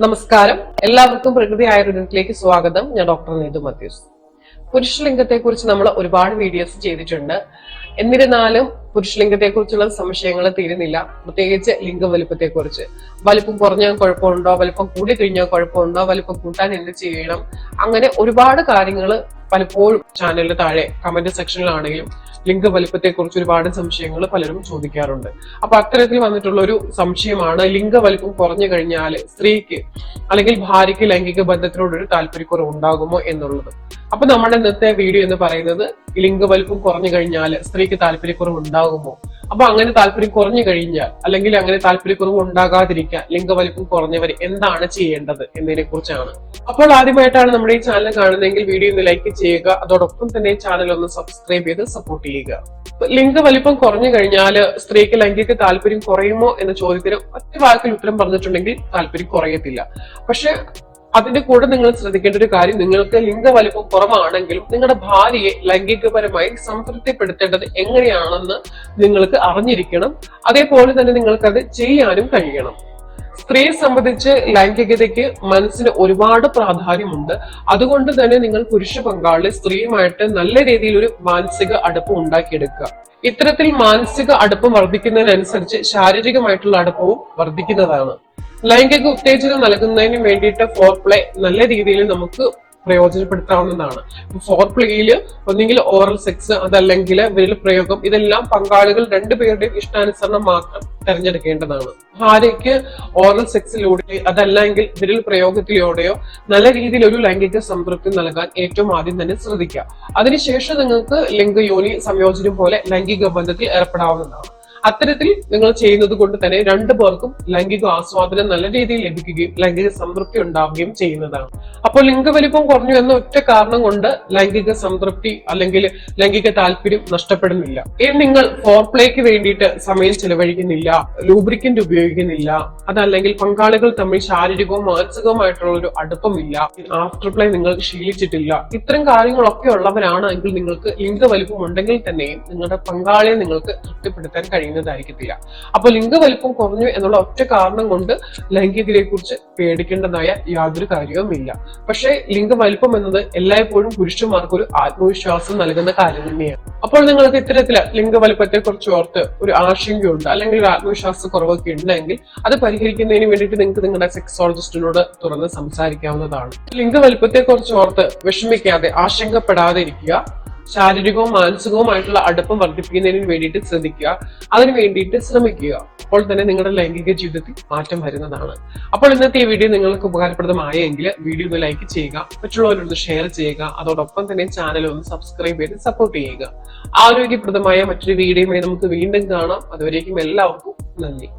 നമസ്കാരം. എല്ലാവർക്കും പ്രകൃതി ആയുർവേദത്തിലേക്ക് സ്വാഗതം. ഞാൻ ഡോക്ടർ നീതു മത്യൂസ്. പുരുഷലിംഗത്തെ കുറിച്ച് നമ്മൾ ഒരുപാട് വീഡിയോസ് ചെയ്തിട്ടുണ്ട്. എന്നിരുന്നാലും പുരുഷലിംഗത്തെ കുറിച്ചുള്ള സംശയങ്ങൾ തീരുന്നില്ല. പ്രത്യേകിച്ച് ലിംഗ വലുപ്പത്തെ കുറിച്ച് വലിപ്പം കുറഞ്ഞാൽ കുഴപ്പമുണ്ടോ? വലിപ്പം കൂടി കഴിഞ്ഞാൽ കുഴപ്പമുണ്ടോ? വലിപ്പം കൂട്ടാൻ എന്ത് ചെയ്യണം? അങ്ങനെ ഒരുപാട് കാര്യങ്ങൾ പലപ്പോഴും ചാനലിന് താഴെ കമന്റ് സെക്ഷനിലാണെങ്കിലും ലിംഗ വലിപ്പത്തെ കുറിച്ച് ഒരുപാട് സംശയങ്ങൾ പലരും ചോദിക്കാറുണ്ട്. അപ്പൊ അത്തരത്തിൽ വന്നിട്ടുള്ള ഒരു സംശയമാണ് ലിംഗ വലിപ്പം കുറഞ്ഞു കഴിഞ്ഞാൽ സ്ത്രീക്ക് അല്ലെങ്കിൽ ഭാര്യയ്ക്ക് ലൈംഗിക ബന്ധത്തിനോടൊരു താല്പര്യക്കുറവ് ഉണ്ടാകുമോ എന്നുള്ളത്. അപ്പൊ നമ്മുടെ ഇന്നത്തെ വീഡിയോ എന്ന് പറയുന്നത് ലിംഗ വലിപ്പം കുറഞ്ഞു കഴിഞ്ഞാൽ സ്ത്രീക്ക് താല്പര്യക്കുറവ് ഉണ്ടാകുമോ? അപ്പൊ അങ്ങനെ താല്പര്യം കുറഞ്ഞു കഴിഞ്ഞാൽ അല്ലെങ്കിൽ അങ്ങനെ താല്പര്യക്കുറവ് ഉണ്ടാകാതിരിക്കാൻ ലിംഗവലിപ്പം കുറഞ്ഞവർ എന്താണ് ചെയ്യേണ്ടത് എന്നതിനെ കുറിച്ചാണ് അപ്പോൾ ആദ്യമായിട്ടാണ് നമ്മുടെ ഈ ചാനൽ കാണുന്നതെങ്കിൽ വീഡിയോ ഒന്ന് ലൈക്ക് ചെയ്യുക അതോടൊപ്പം തന്നെ ചാനൽ ഒന്ന് സബ്സ്ക്രൈബ് ചെയ്ത് സപ്പോർട്ട് ചെയ്യുക. ലിംഗവലിപ്പം കുറഞ്ഞു കഴിഞ്ഞാൽ സ്ത്രീക്ക് ലൈംഗിക താല്പര്യം കുറയുമോ എന്ന ചോദ്യത്തിന് ഒറ്റ വാക്കിൽ ഉത്തരം പറഞ്ഞിട്ടുണ്ടെങ്കിൽ താല്പര്യം കുറയത്തില്ല. പക്ഷെ അതിന്റെ കൂടെ നിങ്ങൾ ശ്രദ്ധിക്കേണ്ട ഒരു കാര്യം നിങ്ങൾക്ക് ലിംഗ ലിംഗവലിപ്പം കുറവാണെങ്കിലും നിങ്ങളുടെ ഭാര്യയെ ലൈംഗികപരമായി സംതൃപ്തിപ്പെടുത്തേണ്ടത് എങ്ങനെയാണെന്ന് നിങ്ങൾക്ക് അറിഞ്ഞിരിക്കണം. അതേപോലെ തന്നെ നിങ്ങൾക്കത് ചെയ്യാനും കഴിയണം. സ്ത്രീയെ സംബന്ധിച്ച് ലൈംഗികതയ്ക്ക് മനസ്സിന് ഒരുപാട് പ്രാധാന്യമുണ്ട്. അതുകൊണ്ട് തന്നെ നിങ്ങൾ പുരുഷ പങ്കാളി സ്ത്രീയുമായിട്ട് നല്ല രീതിയിൽ ഒരു മാനസിക അടുപ്പം ഉണ്ടാക്കിയെടുക്കുക. ഇത്തരത്തിൽ മാനസിക അടുപ്പം വർദ്ധിക്കുന്നതിനനുസരിച്ച് ശാരീരികമായിട്ടുള്ള അടുപ്പവും വർദ്ധിക്കുന്നതാണ്. ലൈംഗിക ഉത്തേജനം നൽകുന്നതിന് വേണ്ടിയിട്ട് ഫോർ പ്ലേ നല്ല രീതിയിൽ നമുക്ക് പ്രയോജനപ്പെടുത്താവുന്നതാണ്. ഫോർ പ്ലേയിൽ ഒന്നെങ്കിൽ ഓറൽ സെക്സ് അതല്ലെങ്കിൽ വിരൽ പ്രയോഗം ഇതെല്ലാം പങ്കാളികൾ രണ്ടുപേരുടെയും ഇഷ്ടാനുസരണം മാത്രം തിരഞ്ഞെടുക്കേണ്ടതാണ്. ഭാര്യയ്ക്ക് ഓറൽ സെക്സിലൂടെ അതല്ലെങ്കിൽ വിരൽ പ്രയോഗത്തിലൂടെയോ നല്ല രീതിയിൽ ഒരു ലൈംഗിക സംതൃപ്തി നൽകാൻ ഏറ്റവും ആദ്യം തന്നെ ശ്രദ്ധിക്കുക. അതിനുശേഷം നിങ്ങൾക്ക് ലിംഗയോനി സംയോജനം പോലെ ലൈംഗിക ബന്ധത്തിൽ ഏർപ്പെടാവുന്നതാണ്. അത്തരത്തിൽ നിങ്ങൾ ചെയ്യുന്നത് കൊണ്ട് തന്നെ രണ്ടു പേർക്കും ലൈംഗിക ആസ്വാദനം നല്ല രീതിയിൽ ലഭിക്കുകയും ലൈംഗിക സംതൃപ്തി ഉണ്ടാവുകയും ചെയ്യുന്നതാണ്. അപ്പോൾ ലിംഗവലിപ്പം കുറഞ്ഞു എന്ന ഒറ്റ കാരണം കൊണ്ട് ലൈംഗിക സംതൃപ്തി അല്ലെങ്കിൽ ലൈംഗിക താല്പര്യം നഷ്ടപ്പെടുന്നില്ല. ഇനി നിങ്ങൾ ഫോർപ്ലേക്ക് വേണ്ടിയിട്ട് സമയം ചെലവഴിക്കുന്നില്ല ലൂബ്രിക്കന്റ് ഉപയോഗിക്കുന്നില്ല അതല്ലെങ്കിൽ പങ്കാളികൾ തമ്മിൽ ശാരീരികവും മാനസികവുമായിട്ടുള്ള ഒരു അടുപ്പമില്ല ആഫ്റ്റർ പ്ലേ നിങ്ങൾ ശീലിച്ചിട്ടില്ല ഇത്തരം കാര്യങ്ങളൊക്കെ ഉള്ളവരാണ് എങ്കിൽ നിങ്ങൾക്ക് ലിംഗവലിപ്പം ഉണ്ടെങ്കിൽ തന്നെയും നിങ്ങളുടെ പങ്കാളിയെ നിങ്ങൾക്ക് തൃപ്തിപ്പെടുത്താൻ കഴിയുന്നതായിരിക്കത്തില്ല അപ്പോൾ ലിംഗവലിപ്പം കുറഞ്ഞു എന്നുള്ള ഒറ്റ കാരണം കൊണ്ട് ലൈംഗികതയെ കുറിച്ച് പേടിക്കേണ്ടതായ യാതൊരു കാര്യവുമില്ല പക്ഷേ ലിംഗവലിപ്പം എന്നത് എല്ലായ്പ്പോഴും പുരുഷന്മാർക്ക് ഒരു ആത്മവിശ്വാസം നൽകുന്ന കാര്യം തന്നെയാണ്. അപ്പോൾ നിങ്ങൾക്ക് ഇത്തരത്തിൽ ലിംഗവലിപ്പത്തെ കുറിച്ച് ഓർത്ത് ഒരു ആശങ്കയുണ്ട്? അല്ലെങ്കിൽ ഒരു ആത്മവിശ്വാസ കുറവൊക്കെ ഉണ്ടെങ്കിൽ അത് പരിഹരിക്കുന്നതിന് വേണ്ടിയിട്ട് നിങ്ങൾക്ക് നിങ്ങളുടെ സെക്സോളജിസ്റ്റിനോട് തുറന്ന് സംസാരിക്കാവുന്നതാണ്. ലിംഗവലിപ്പത്തെ കുറിച്ച് ഓർത്ത് വിഷമിക്കാതെ ആശങ്കപ്പെടാതെ ഇരിക്കുക. ശാരീരികവും മാനസികവുമായിട്ടുള്ള അടുപ്പം വർദ്ധിപ്പിക്കുന്നതിന് വേണ്ടിയിട്ട് ശ്രദ്ധിക്കുക. അതിന് വേണ്ടിയിട്ട് ശ്രമിക്കുക. അപ്പോൾ തന്നെ നിങ്ങളുടെ ലൈംഗിക ജീവിതത്തിൽ മാറ്റം വരുന്നതാണ്. അപ്പോൾ ഇന്നത്തെ ഈ വീഡിയോ നിങ്ങൾക്ക് ഉപകാരപ്രദമായെങ്കിൽ വീഡിയോ ഒന്ന് ലൈക്ക് ചെയ്യുക മറ്റുള്ളവരോട് ഷെയർ ചെയ്യുക അതോടൊപ്പം തന്നെ ചാനൽ ഒന്ന് സബ്സ്ക്രൈബ് ചെയ്ത് സപ്പോർട്ട് ചെയ്യുക. ആരോഗ്യപ്രദമായ മറ്റൊരു വീഡിയോയുമായി നമുക്ക് വീണ്ടും കാണാം. അതുവരേക്കും എല്ലാവർക്കും നന്ദി.